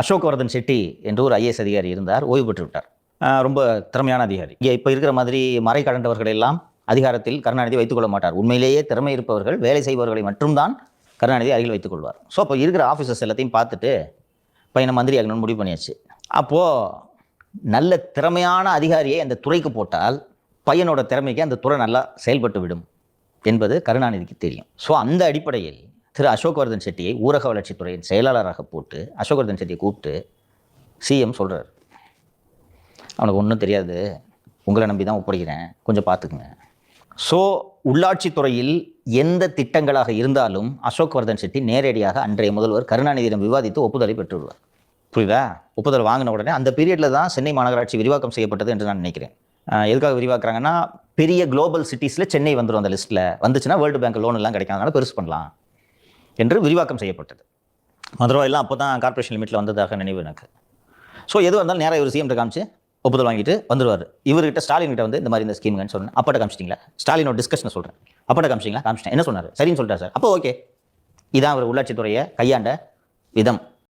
அசோக்வர்தன் செட்டி என்று ஒரு ஐஏஎஸ் அதிகாரி இருந்தார். ஓய்வு பெற்று விட்டார் ரொம்ப திறமையான அதிகாரி. இங்கே இப்போ இருக்கிற மாதிரி மறை கடந்தவர்கள் எல்லாம் அதிகாரத்தில் கருணாநிதி வைத்துக் கொள்ள மாட்டார். உண்மையிலேயே திறமை இருப்பவர்கள் வேலை செய்பவர்களை மட்டும்தான் கருணாநிதி அருகில் வைத்துக் கொள்வார் ஸோ அப்போ இருக்கிற ஆஃபீஸர்ஸ் எல்லாத்தையும் பார்த்துட்டு பையனை மந்திரி ஆகணும்னு முடிவு பண்ணியாச்சு. அப்போது நல்ல திறமையான அதிகாரியை அந்த துறைக்கு போட்டால் பையனோட திறமைக்கு அந்த துறை நல்லா செயல்பட்டு விடும் என்பது கருணாநிதிக்கு தெரியும். ஸோ அந்த அடிப்படையில் திரு அசோக்வர்தன் செட்டியை ஊரக வளர்ச்சித்துறையின் செயலாளராக போட்டு அசோக்வர்தன் செட்டியை கூப்பிட்டு சிஎம் சொல்கிறார் அவனுக்கு ஒன்றும் தெரியாது. உங்களை நம்பி தான் ஒப்படைக்கிறேன். கொஞ்சம் பார்த்துக்குங்க. ஸோ உள்ளாட்சித்துறையில் எந்த திட்டங்களாக இருந்தாலும் அசோக்வர்தன் செட்டி நேரடியாக அன்றைய முதல்வர் கருணாநிதியிடம் விவாதித்து ஒப்புதலை பெற்றுவிடுவார் புரியுதா? ஒப்புதல் வாங்கின உடனே அந்த பீரியடில் தான் சென்னை மாநகராட்சி விரிவாக்கம் செய்யப்பட்டது என்று நான் நினைக்கிறேன். எதுக்காக விரிவாக்குறாங்கன்னா பெரிய குளோபல் சிட்டிஸில் சென்னை வந்துடும் அந்த லிஸ்ட்டில் வந்துச்சுன்னா வேர்ல்டு பேங்க் லோன் எல்லாம் கிடைக்கும் அதனால பெருசு பண்ணலாம். என்று விரிவாக்கம் செய்யப்பட்டது. மதுரை எல்லாம் அப்போ தான் கார்ப்பரேஷன் லிமிட்டில் வந்ததாக நினைவு எனக்கு. ஸோ எதுவாக இருந்தாலும் நேராக இவர் சிஎம்கிட்ட காமிச்சு ஒப்புதல் வாங்கிட்டு வந்துடுவார் இவர்கிட்ட ஸ்டாலின் கிட்ட வந்து இந்த மாதிரி இந்த ஸ்கீம்னு சொன்னேன். அப்பட்ட காமிச்சிட்டிங்களா? ஸ்டாலினோட டிஸ்கஷனை சொல்கிறேன் அப்பட்ட காமிச்சிங்களா காமிச்சிட்டேன். என்ன சொன்னார்? சரின்னு சொல்லிட்டார் சார். அப்போ ஓகே இதான் அவர் உள்ளாட்சித்துறையை கையாண்ட விதம்.